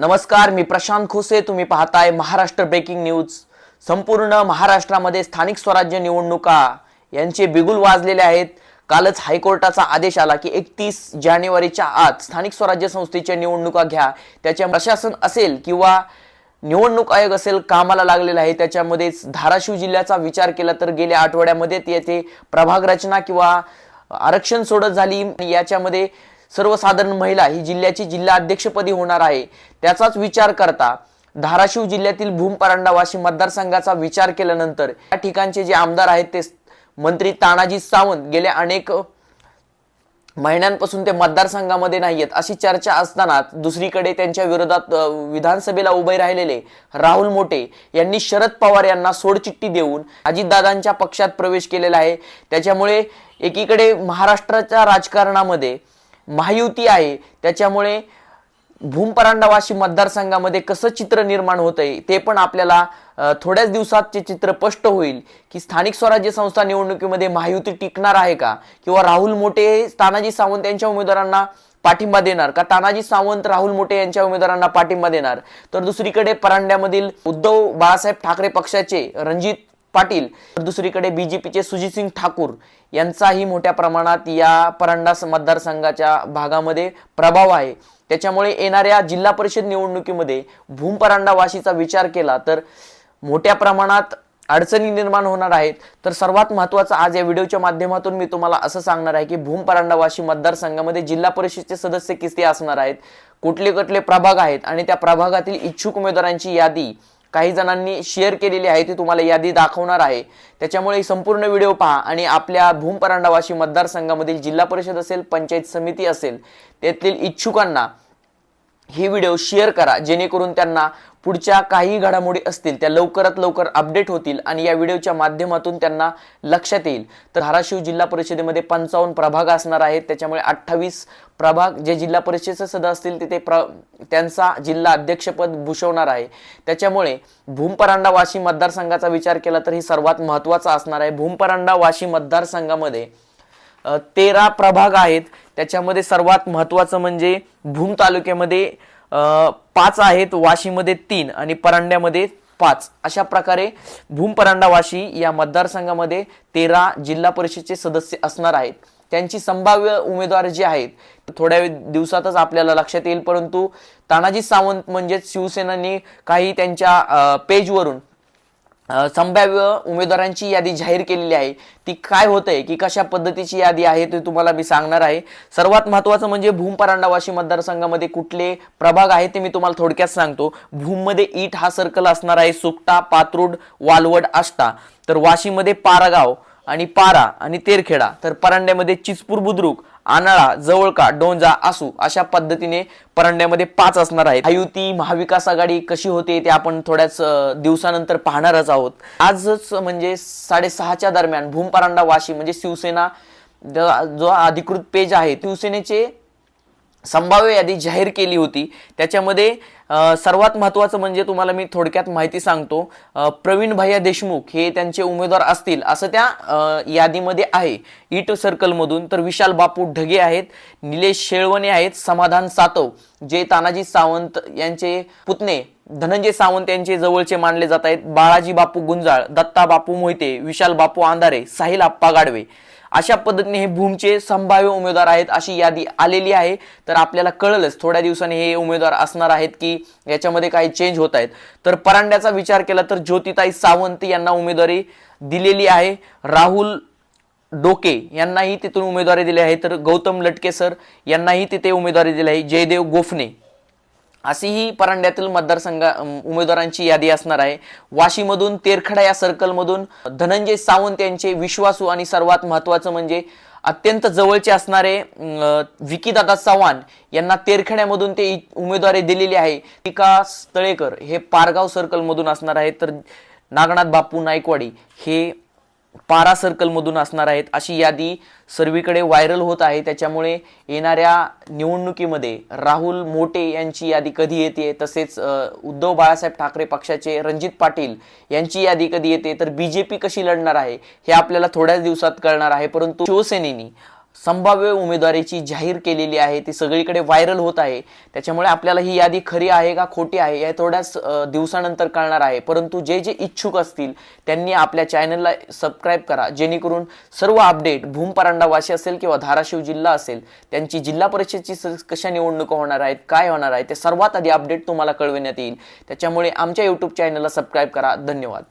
नमस्कार मी प्रशांत खोसे. तुम्ही पाहताय महाराष्ट्र ब्रेकिंग न्यूज. संपूर्ण महाराष्ट्रामध्ये स्थानिक स्वराज्य निवडणुका यांचे बिगुल वाजलेले आहेत. कालच हायकोर्टाचा आदेश आला की एकतीस जानेवारीच्या आत स्थानिक स्वराज्य संस्थेच्या निवडणुका घ्या. त्याच्या प्रशासन असेल किंवा निवडणूक आयोग असेल कामाला लागलेला आहे. त्याच्यामध्येच धाराशिव जिल्ह्याचा विचार केला तर गेल्या आठवड्यामध्ये येथे प्रभाग रचना किंवा आरक्षण सोडत झाली. याच्यामध्ये सर्वसाधारण महिला ही जिल्ह्याची जिल्हा अध्यक्षपदी होणार आहे. त्याचाच विचार करता धाराशिव जिल्ह्यातील भूम वाशी मतदारसंघाचा विचार केल्यानंतर या ठिकाणचे जे आमदार आहेत ते मंत्री तानाजी सावंत गेल्या अनेक महिन्यांपासून ते मतदारसंघामध्ये नाहीयेत. अशी चर्चा असताना दुसरीकडे त्यांच्या विरोधात विधानसभेला उभे राहिलेले राहुल मोटे यांनी शरद पवार यांना सोडचिठ्ठी देऊन अजितदादांच्या पक्षात प्रवेश केलेला आहे. त्याच्यामुळे एकीकडे महाराष्ट्राच्या राजकारणामध्ये महायुती आहे. त्याच्यामुळे भूमपरांडा वाशी मतदारसंघामध्ये कसं चित्र निर्माण होतंय ते पण आपल्याला थोड्याच दिवसात ते चित्र स्पष्ट होईल की स्थानिक स्वराज्य संस्था निवडणुकीमध्ये महायुती टिकणार आहे का? किंवा राहुल मोठे तानाजी सावंत यांच्या उमेदवारांना पाठिंबा देणार का? तानाजी सावंत राहुल मोठे यांच्या उमेदवारांना पाठिंबा देणार? तर दुसरीकडे परांड्यामधील उद्धव बाळासाहेब ठाकरे पक्षाचे रणजित पाटील तर दुसरीकडे बीजेपीचे सुजितसिंग ठाकूर यांचाही मोठ्या प्रमाणात या परांडा मतदारसंघाच्या भागामध्ये प्रभाव आहे. त्याच्यामुळे येणाऱ्या जिल्हा परिषद निवडणुकीमध्ये भूमपरांडावासीचा विचार केला तर मोठ्या प्रमाणात अडचणी निर्माण होणार आहेत. तर सर्वात महत्त्वाचं आज या व्हिडिओच्या माध्यमातून मी तुम्हाला असं सांगणार आहे की भूपपरांडावाशी मतदारसंघामध्ये जिल्हा परिषदचे सदस्य किती असणार आहेत. कुठले कुठले प्रभाग आहेत आणि त्या प्रभागातील इच्छुक उमेदवारांची यादी काही जणांनी शेअर केलेली आहे ती तुम्हाला यादी दाखवणार आहे. त्याच्यामुळे संपूर्ण व्हिडिओ पहा आणि आपल्या भूमपरांडा वाशी मतदारसंघामधील जिल्हा परिषद असेल पंचायत समिती असेल त्यातील इच्छुकांना ही व्हिडिओ शेअर करा जेणेकरून त्यांना पुढच्या काही घडामोडी असतील त्या लवकरात लवकर अपडेट होतील आणि या व्हिडिओच्या माध्यमातून त्यांना लक्षात येईल. तर धाराशिव जिल्हा परिषदेमध्ये पंचावन्न प्रभाग असणार आहेत त्याच्यामुळे अठ्ठावीस प्रभाग जे जिल्हा परिषदेचे सदस्य असतील तिथे प्र त्यांचा जिल्हा अध्यक्षपद भूषवणार आहे. त्याच्यामुळे भूमपरांडा वाशी मतदारसंघाचा विचार केला तर ही सर्वात महत्त्वाचा असणार आहे. भूमपरांडा वाशी मतदारसंघामध्ये तेरा प्रभाग आहेत. त्याच्यामध्ये सर्वात महत्त्वाचं म्हणजे भूम तालुक्यामध्ये पाच आहेत वाशीमध्ये तीन आणि परांड्यामध्ये पाच. अशा प्रकारे भूम परांडा वाशी या मतदारसंघामध्ये तेरा जिल्हा परिषदचे सदस्य असणार आहेत. त्यांची संभाव्य उमेदवार जे आहेत थोड्या दिवसातच आपल्याला लक्षात येईल. परंतु तानाजी सावंत म्हणजेच शिवसेनाने काही त्यांच्या पेजवरून संभाव्य उमेदवारांची यादी जाहीर केलेली आहे. ती काय होतंय की कशा पद्धतीची यादी आहे ते तुम्हाला मी सांगणार आहे. सर्वात महत्त्वाचं म्हणजे भूम परांडा वाशी मतदारसंघामध्ये कुठले प्रभाग आहेत ते मी तुम्हाला थोडक्यात सांगतो. भूममध्ये ईट हा सर्कल असणार आहे सुकटा पात्रूड वालवड आष्टा. तर वाशीमध्ये पारागाव आणि पारा आणि तेरखेडा तर परांड्यामध्ये चिचपूर बुद्रुक आनाळा जवळका डोंजा आसू अशा पद्धतीने परांड्यामध्ये पाच असणार आहेत. आयुती महाविकास आघाडी कशी होते ते आपण थोड्याच दिवसानंतर पाहणारच आहोत. आजच म्हणजे साडेसहाच्या दरम्यान भूम परांडा वाशी म्हणजे शिवसेना जो अधिकृत पेज आहे शिवसेनेचे संभाव्य यादी जाहीर केली होती. त्याच्यामध्ये सर्वात महत्त्वाचं म्हणजे तुम्हाला मी थोडक्यात माहिती सांगतो प्रवीण भैया देशमुख हे त्यांचे उमेदवार असतील असं त्या यादीमध्ये आहे. इट सर्कलमधून तर विशाल बापू ढगे आहेत निलेश शेळवणे आहेत समाधान सातव जे तानाजी सावंत यांचे पुतणे धनंजय सावंत यांचे जवळचे मानले जात आहेत बाळाजी बापू गुंजाळ दत्ता बापू मोहिते विशाल बापू आंधारे साहिल आप्पा गाडवे. अशा पद्धतीने हे भूमचे संभाव्य उमेदवार आहेत अशी यादी आलेली आहे. तर आपल्याला कळलंच थोड्या दिवसांनी हे उमेदवार असणार आहेत की याच्यामध्ये काही चेंज होत आहेत. तर परांड्याचा विचार केला तर ज्योतिताई सावंत यांना उमेदवारी दिलेली आहे. राहुल डोके यांनाही तिथून उमेदवारी दिली आहे. तर गौतम लटके सर यांनाही तिथे उमेदवारी दिली आहे. जयदेव गोफणे अशी ही परांड्यातील मतदारसंघा उमेदवारांची यादी असणार आहे. वाशीमधून तेरखडा या सर्कलमधून धनंजय सावंत यांचे विश्वासू आणि सर्वात महत्त्वाचं म्हणजे अत्यंत जवळचे असणारे विकीदादा चव्हाण यांना तेरखेड्यामधून ते इ- उमेदवारी दिलेली आहे. विकास तळेकर हे पारगाव सर्कलमधून असणार आहे तर नागनाथ बापू नायकवाडी हे पारा सर्कलमधून असणार आहेत. अशी यादी सर्वीकडे व्हायरल होत आहे. त्याच्यामुळे येणाऱ्या निवडणुकीमध्ये राहुल मोटे यांची यादी कधी येते? तसेच उद्धव बाळासाहेब ठाकरे पक्षाचे रणजित पाटील यांची यादी कधी येते? तर बीजेपी कशी लढणार आहे? हे आपल्याला थोड्याच दिवसात कळणार आहे. परंतु शिवसेनेनी संभाव्य उमेदवारीची जाहीर केलेली आहे ती सगळीकडे व्हायरल होत आहे. त्याच्यामुळे आपल्याला ही यादी खरी आहे का खोटी आहे या थोड्याच दिवसानंतर कळणार आहे. परंतु जे जे इच्छुक असतील त्यांनी आपल्या चॅनलला सबस्क्राईब करा. जेणेकरून सर्व अपडेट भूम वाशी असेल किंवा धाराशिव जिल्हा असेल त्यांची जिल्हा परिषदची स- कशा निवडणुका होणार आहेत काय होणार आहे ते सर्वात आधी अपडेट तुम्हाला कळविण्यात येईल. त्याच्यामुळे आमच्या यूट्यूब चॅनलला सबस्क्राईब करा. धन्यवाद.